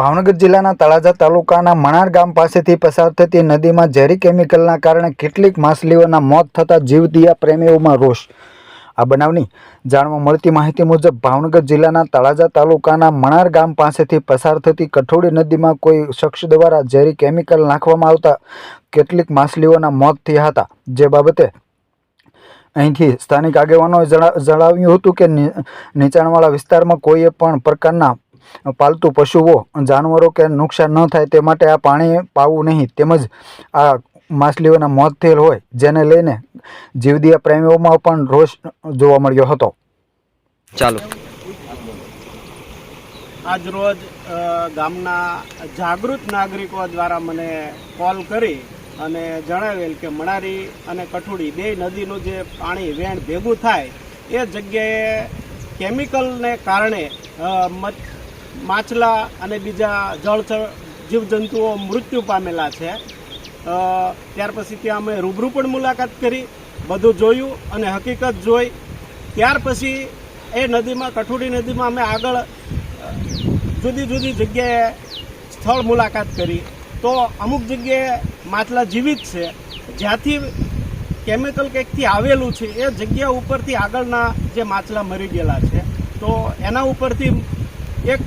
ભાવનગર જિલ્લાના તળાજા તાલુકાના મણાર ગામ પાસેથી પસાર થતી નદીમાં ઝેરી કેમિકલના કારણે કેટલીક માછલીઓના મોત થતાં જીવદિયા પ્રેમીઓમાં રોષ. આ બનાવની જાણવા મળતી માહિતી મુજબ ભાવનગર જિલ્લાના તળાજા તાલુકાના મણાર ગામ પાસેથી પસાર થતી કઠોળી નદીમાં કોઈ શખ્સ દ્વારા ઝેરી કેમિકલ નાખવામાં આવતા કેટલીક માછલીઓના મોત થયા હતા. જે બાબતે અહીંથી સ્થાનિક આગેવાનોએ જણાવ્યું હતું કે નીચાણવાળા વિસ્તારમાં કોઈએ પણ પ્રકારના પાલતુ પશુઓ જાનવરો કે નુકસાન ન થાય તે માટે આ પાણી પાવું નહીં. તેમજ આ માછલીઓના મોત થયેલ હોય જેને લઈને જીવદીયા પ્રેમીઓમાં પણ રોષ જોવા મળ્યો હતો. ચાલો. આજ રોજ ગામના જાગૃત નાગરિકો દ્વારા મને કોલ કરી અને જણાવેલ કે મણારી અને કઠુડી બે નદીનું જે પાણી વેણ ભેગું થાય એ જગ્યાએ કેમિકલને કારણે માછલા અને બીજા જળચર જીવજંતુઓ મૃત્યુ પામેલા છે. ત્યાર પછી ત્યાં અમે રૂબરૂ પણ મુલાકાત કરી, બધું જોયું અને હકીકત જોઈ. ત્યાર પછી એ નદીમાં, કઠોડી નદીમાં અમે આગળ જુદી જુદી જગ્યાએ સ્થળ મુલાકાત કરી. તો અમુક જગ્યાએ માછલા જીવિત છે. જ્યાંથી કેમિકલ કંઈકથી આવેલું છે, એ જગ્યા ઉપરથી આગળના જે માછલા મરી ગયેલા છે. તો એના ઉપરથી એક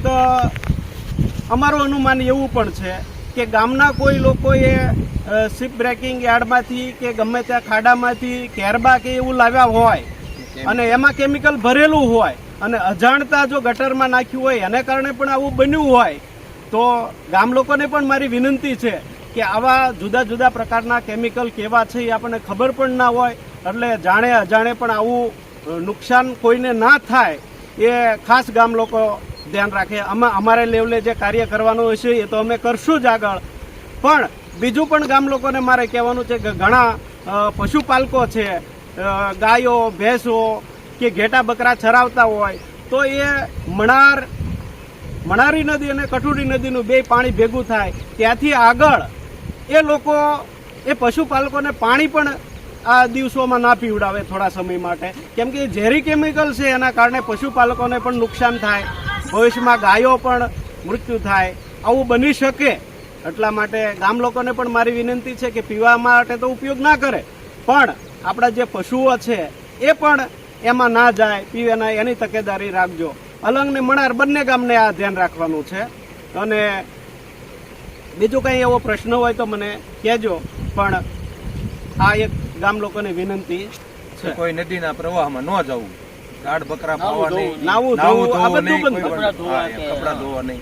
અમારું અનુમાન એવું પણ છે કે ગામના કોઈ લોકોએ શિપ બ્રેકિંગ યાર્ડમાંથી કે ગમે ત્યાં ખાડામાંથી કેરબા કે એવું લાવ્યા હોય અને એમાં કેમિકલ ભરેલું હોય અને અજાણતા જો ગટરમાં નાખ્યું હોય એને કારણે પણ આવું બન્યું હોય તો ગામ લોકોને પણ મારી વિનંતી છે કે આવા જુદા જુદા પ્રકારના કેમિકલ કેવા છે એ આપણને ખબર પણ ના હોય એટલે જાણે અજાણે પણ આવું નુકસાન કોઈને ના થાય એ ખાસ ગામ લોકો ધ્યાન રાખે. અમે અમારે લેવલે જે કાર્ય કરવાનું હશે એ તો અમે કરશું જ આગળ. પણ બીજું પણ ગામ લોકોને મારે કહેવાનું છે કે ઘણા પશુપાલકો છે ગાયો, ભેંસો કે ઘેટા બકરા ચરાવતા હોય, તો એ મણાર, મણારી નદી અને કઠુડી નદીનું બે પાણી ભેગું થાય. ત્યાંથી આગળ એ લોકો, એ પશુપાલકોને પાણી પણ આ દિવસોમાં ના પીવડાવે થોડા સમય માટે. કેમ કે ઝેરી કેમિકલ છે, એના કારણે પશુપાલકોને પણ નુકસાન થાય. ભવિષ્યમાં ગાયો પણ મૃત્યુ થાય, આવું બની શકે. એટલા માટે ગામ લોકોને પણ મારી વિનંતી છે કે પીવા માટે તો ઉપયોગ ના કરે. પણ આપણા જે પશુઓ છે, એ પણ એમાં ના જાય પીવે ના એની તકેદારી રાખજો. અલંગ ને મણાર બંને ગામને આ ધ્યાન રાખવાનું છે. અને બીજો કંઈ એવો પ્રશ્ન હોય તો મને કહેજો, પણ આ એક ગામ લોકોને વિનંતી છે. કોઈ નદીના પ્રવાહમાં ન જવું. ગાઢ બકરા પાવા નહીં. નાવું ધોવું, નહીં, કપડાં ધોવા નહીં.